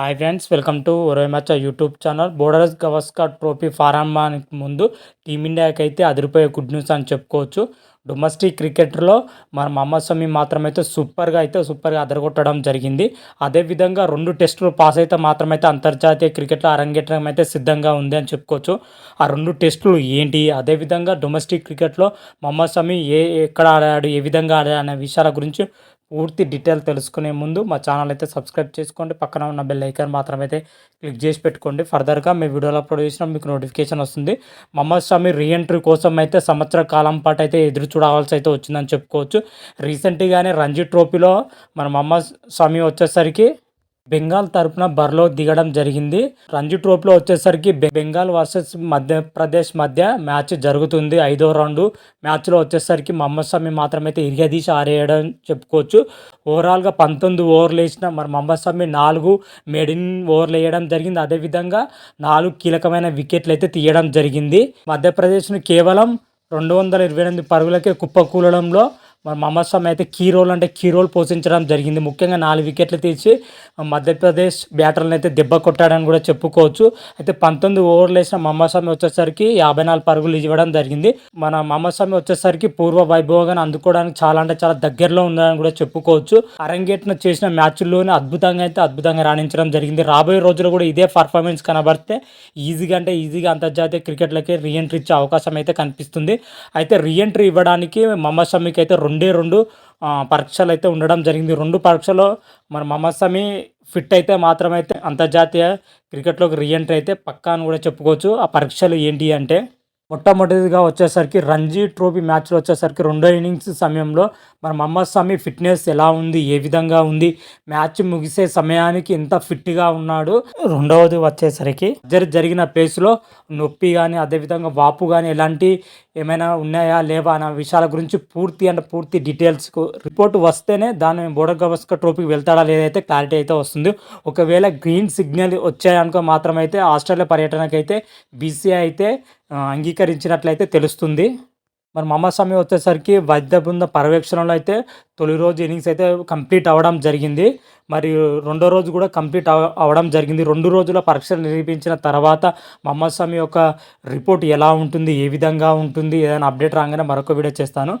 Hi friends welcome to Oremachcha YouTube channel Borders Gavaskar trophy ప్రారంభానికి ముందు టీమిండియాకి అయితే అదిరిపోయే గుడ్ న్యూస్ అని చెప్పుకోవచ్చు. డొమెస్టిక్ క్రికెట్లో మన మహమ్మద్ షమి మాత్రమైతే సూపర్గా అయితే సూపర్గా అదరగొట్టడం జరిగింది. అదేవిధంగా రెండు టెస్టులు పాస్ అయితే మాత్రమైతే అంతర్జాతీయ క్రికెట్లో అరంగేట్రం అయితే సిద్ధంగా ఉంది అని చెప్పుకోవచ్చు. ఆ రెండు టెస్టులు ఏంటి? అదేవిధంగా డొమెస్టిక్ క్రికెట్లో మహమ్మద్ షమి ఏ ఎక్కడ ఆడాడు? ఏ విధంగా ఆడాడు? అనే విషయాల గురించి పూర్తి డీటెయిల్ తెలుసుకునే ముందు మా ఛానల్ అయితే సబ్స్క్రైబ్ చేసుకోండి. పక్కన ఉన్న బెల్ ఐకాన్ మాత్రం అయితే క్లిక్ చేసి పెట్టుకోండి. ఫర్దర్గా మీ వీడియోలు అప్లోడ్ చేసిన మీకు నోటిఫికేషన్ వస్తుంది. మహమ్మద్ షమి రీఎంట్రీ కోసం అయితే సంవత్సర కాలం పాటు అయితే ఎదురు చూడవలసి అయితే వచ్చిందని చెప్పుకోవచ్చు. రీసెంట్గానే రంజీ ట్రోఫీలో మన మహమ్మద్ షమి వచ్చేసరికి బెంగాల్ తరపున బరిలో దిగడం జరిగింది. రంజీ ట్రోఫీలో వచ్చేసరికి బెంగాల్ వర్సెస్ మధ్యప్రదేశ్ మధ్య మ్యాచ్ జరుగుతుంది. ఐదో రౌండ్ మ్యాచ్లో వచ్చేసరికి మహమ్మద్ షమి మాత్రమైతే ఇరిగదీసి ఆరేయడం చెప్పుకోవచ్చు. ఓవరాల్గా పంతొమ్మిది ఓవర్లు వేసిన మరి మహమ్మద్ షమి నాలుగు మెడిన్ ఓవర్లు వేయడం జరిగింది. అదేవిధంగా నాలుగు కీలకమైన వికెట్లు అయితే తీయడం జరిగింది. మధ్యప్రదేశ్ను కేవలం రెండు వందల ఇరవై ఎనిమిది పరుగులకే కుప్పకూలడంలో మన మహమ్మద్ షమి అయితే కీ రోల్ అంటే కీ రోల్ పోషించడం జరిగింది. ముఖ్యంగా నాలుగు వికెట్లు తీసి మధ్యప్రదేశ్ బ్యాటర్లను అయితే దెబ్బ కొట్టాడని కూడా చెప్పుకోవచ్చు. అయితే పంతొమ్మిది ఓవర్లు వేసిన మహమ్మద్ షమి వచ్చేసరికి యాభై నాలుగు పరుగులు ఇవ్వడం జరిగింది. మన మహమ్మద్ షమి వచ్చేసరికి పూర్వ వైభవంగా అందుకోవడానికి చాలా అంటే చాలా దగ్గరలో ఉందని కూడా చెప్పుకోవచ్చు. అరంగేట్న చేసిన మ్యాచ్ల్లోనే అద్భుతంగా అయితే అద్భుతంగా రాణించడం జరిగింది. రాబోయే రోజుల్లో కూడా ఇదే పర్ఫార్మెన్స్ కనబడితే ఈజీగా అంటే ఈజీగా అంతర్జాతీయ క్రికెట్లకి రీఎంట్రీ ఇచ్చే అవకాశం అయితే కనిపిస్తుంది. అయితే రీఎంట్రీ ఇవ్వడానికి మహమ్మద్ షమికి అయితే రెండే రెండు పరీక్షలు అయితే ఉండడం జరిగింది. రెండు పరీక్షలో మన మహమ్మద్ షమి ఫిట్ అయితే మాత్రమైతే అంతర్జాతీయ క్రికెట్లోకి రీఎంట్రీ అయితే పక్కా అని కూడా చెప్పుకోవచ్చు. ఆ పరీక్షలు ఏంటి అంటే మొట్టమొదటిగా వచ్చేసరికి రంజీ ట్రోఫీ మ్యాచ్లో వచ్చేసరికి రెండో ఇన్నింగ్స్ సమయంలో మన మహమ్మద్ షమి ఫిట్నెస్ ఎలా ఉంది ఏ విధంగా ఉంది మ్యాచ్ ముగిసే సమయానికి ఎంత ఫిట్గా ఉన్నాడు. రెండవది వచ్చేసరికి జరిగిన ప్లేస్లో నొప్పి కానీ అదేవిధంగా వాపు కానీ ఎలాంటి ఏమైనా ఉన్నాయా లేవా అన్న విషయాల గురించి పూర్తి అండ్ పూర్తి డీటెయిల్స్కు రిపోర్ట్ వస్తేనే దాని బోర్డర్ గవస్కర్ ట్రోఫీకి వెళ్తాడా లేదైతే క్లారిటీ అయితే వస్తుంది. ఒకవేళ గ్రీన్ సిగ్నల్ వచ్చాయనుకో మాత్రమైతే ఆస్ట్రేలియా పర్యటనకైతే బీసీఐ అయితే అంగీకరించినట్లయితే తెలుస్తుంది. మరి మహమ్మద్ షమి వచ్చేసరికి వైద్య బృంద పర్యవేక్షణలో అయితే తొలి రోజు ఇన్నింగ్స్ అయితే కంప్లీట్ అవ్వడం జరిగింది. మరి రెండో రోజు కూడా కంప్లీట్ అవ్వడం జరిగింది. రెండు రోజుల పరీక్షలు నిర్వహించిన తర్వాత మహమ్మద్ షమి యొక్క రిపోర్ట్ ఎలా ఉంటుంది? ఏ విధంగా ఉంటుంది? ఏదైనా అప్డేట్ రాగానే మరొక వీడియో చేస్తాను.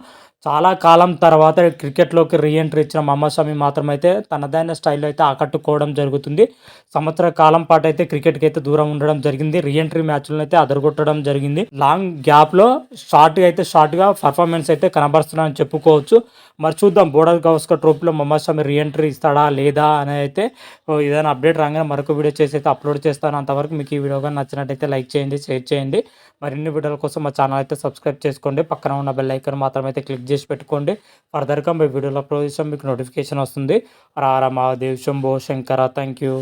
చాలా కాలం తర్వాత క్రికెట్లోకి రీఎంట్రీ ఇచ్చిన మహమ్మద్ షమి మాత్రమైతే తనదైన స్టైల్లో అయితే ఆకట్టుకోవడం జరుగుతుంది. సంవత్సర కాలం పాటు అయితే క్రికెట్కి అయితే దూరం ఉండడం జరిగింది. రీఎంట్రీ మ్యాచ్లను అయితే అదరగొట్టడం జరిగింది. లాంగ్ గ్యాప్లో షార్ట్గా అయితే షార్ట్గా పర్ఫార్మెన్స్ అయితే కనబరుస్తున్నాయని చెప్పుకోవచ్చు. మరి చూద్దాం బోర్డర్ గవస్కర్ ట్రోఫీలో మహమ్మద్ షమి రీఎంట్రీ ఇస్తాడా లేదా అని అయితే ఓ ఏదైనా అప్డేట్ రాగానే మరొక వీడియో చేసి అయితే అప్లోడ్ చేస్తాను. అంతవరకు మీకు ఈ వీడియో కానీ నచ్చినట్టయితే లైక్ చేయండి షేర్ చేయండి. మరిన్ని వీడియోల కోసం మా ఛానల్ అయితే సబ్స్క్రైబ్ చేసుకోండి. పక్కన ఉన్న బెల్ ఐకాన్ మాత్రం అయితే క్లిక్ చేసి పెట్టుకోండి. ఫర్దర్గా మీ వీడియోలో అప్లోడ్ చేసాం మీకు నోటిఫికేషన్ వస్తుంది. రారా మహాదేవ్ శంభో శంకర థ్యాంక్ యూ